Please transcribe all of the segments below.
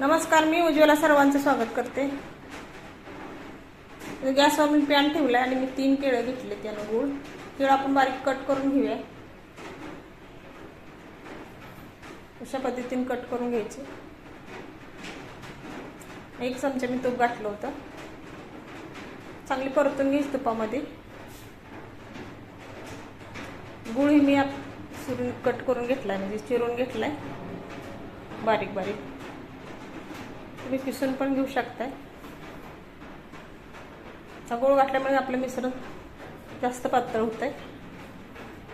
नमस्कार मी उज्ज्वला सर्वांचं स्वागत करते. गॅसवर मी पॅन ठेवलाय आणि मी तीन केळं घेतले त्यानं गुळ. केळं आपण बारीक कट करून घेऊया. अशा पद्धतीने कट करून घ्यायचे. एक चमचा मी तूप घातलं होतं. चांगली परतून घ्यायची तुपामध्ये. गुळही मी आप चिरून कट करून घेतलाय म्हणजे चिरून घेतलाय. बारीक बारीक. तुम्ही किसून पण घेऊ शकताय. हा गोळ घातल्यामुळे आपलं मिश्रण जास्त पातळ होत आहे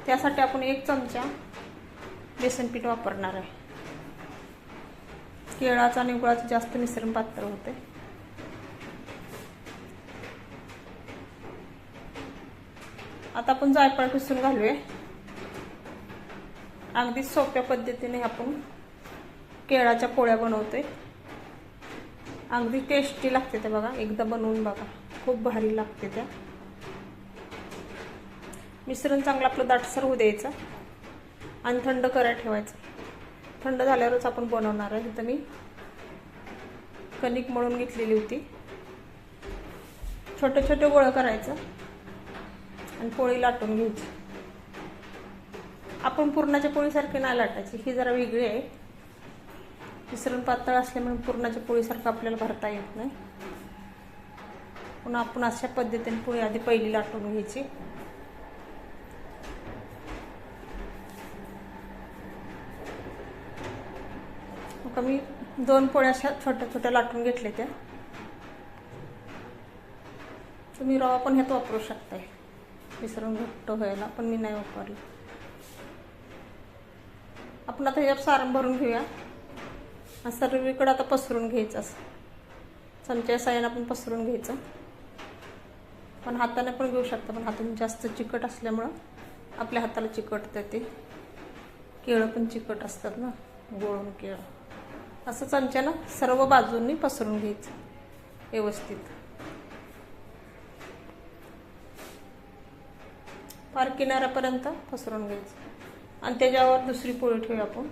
त्यासाठी आपण एक चमचा बेसन पीठ वापरणार आहे. केळाचं आणि गुळाचं जास्त मिश्रण पातळ होते आता आपण जायफळ किसून घालूया. अगदी सोप्या पद्धतीने आपण केळाच्या पोळ्या बनवतोय. अगदी टेस्टी लागते त्या बघा. एकदा बनवून बघा. खूप भारी लागते त्या मिश्रण चांगलं आपलं दाटसर होऊ द्यायचं आणि थंड करायला ठेवायचं. थंड झाल्यावरच आपण बनवणार आहे. इथं मी कणिक मळून घेतलेली होती. छोटे छोटे गोळं करायचं आणि पोळी लाटून घ्यायची. आपण पुरणाच्या पोळीसारखी नाही लाटायची. ही जरा वेगळी आहे. मिश्रण पातळ असल्यामुळे पुरणाच्या पोळीसारखं आपल्याला भरता येत नाही. पुन्हा आपण अशा पद्धतीने पोळी आधी पहिली लाटून घ्यायची. मग मी दोन पोळ्या अशा छोट्या छोट्या लाटून घेतल्या त्या. तुम्ही रवा पण ह्यात वापरू शकताय. मिसळून घट्ट व्हायला पण मी नाही वापरलं. आपण आता ह्याच्यात सारण भरून घेऊया. सर्वीकडं आता पसरून घ्यायचं. असं चमच्या साह्यानं आपण पसरून घ्यायचं. पण हाताने पण घेऊ शकता पण हाताने जास्त चिकट असल्यामुळं आपल्या हाताला चिकटतं ते. केळं पण चिकट असतात ना गोळून केळं. असं चमच्यानं सर्व बाजूंनी पसरून घ्यायचं व्यवस्थित. फार किनाऱ्यापर्यंत पसरून घ्यायचं. आणि त्याच्यावर दुसरी पोळी ठेवूया आपण.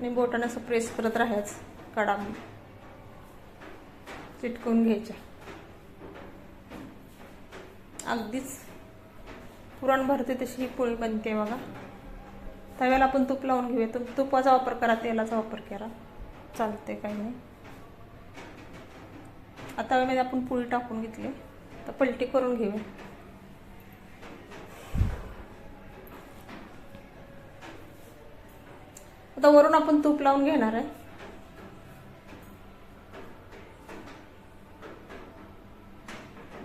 आणि बोटाने असं प्रेस करत राहायचं. कडा चिटकवून घ्यायच्या. अगदीच. पुरण भरते तशी ही पोळी बनते बघा. तव्याला आपण तूप लावून घेऊया. तुम तुपाचा वापर करा तेलाचा वापर करा. चालते काही नाही. आता तव्यामध्ये आपण पोळी टाकून घेतली. तर पलटी करून घेऊया. आता वरून आपण तूप लावून घेणार आहे.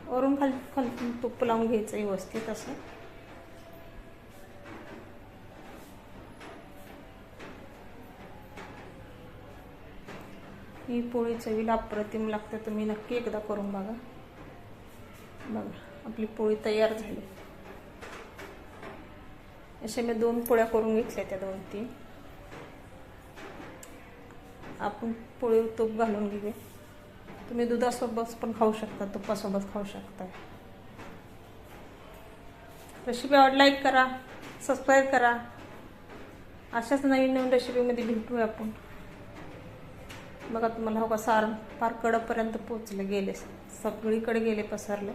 वरून खाली खाली तूप लावून घ्यायचं व्यवस्थित असं. ही पोळी चवीला अप्रतिम लागते तुम्ही नक्की एकदा करून बघा. बघा आपली पोळी तयार झाली. अशा मी दोन पोळ्या करून घेतल्या त्या दोन तीन आपण पोळी तूप घालून घेऊ तुम्ही दुधासोबत पण खाऊ शकता तुपासोबत खाऊ शकता. रेसिपी आवड लाईक करा सबस्क्राईब करा. अशाच नवीन नवीन रेसिपीमध्ये भेटूया आपण. बघा तुम्हाला हो का सारण फार कडपर्यंत पोचले गेले. सगळीकडे गेले पसरले.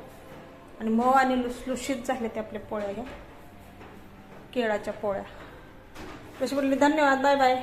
आणि मऊ आणि लुसलुशीत झाले ते आपल्या पोळ्या ह्या केळाच्या पोळ्या. रेसिपीला धन्यवाद. Bye bye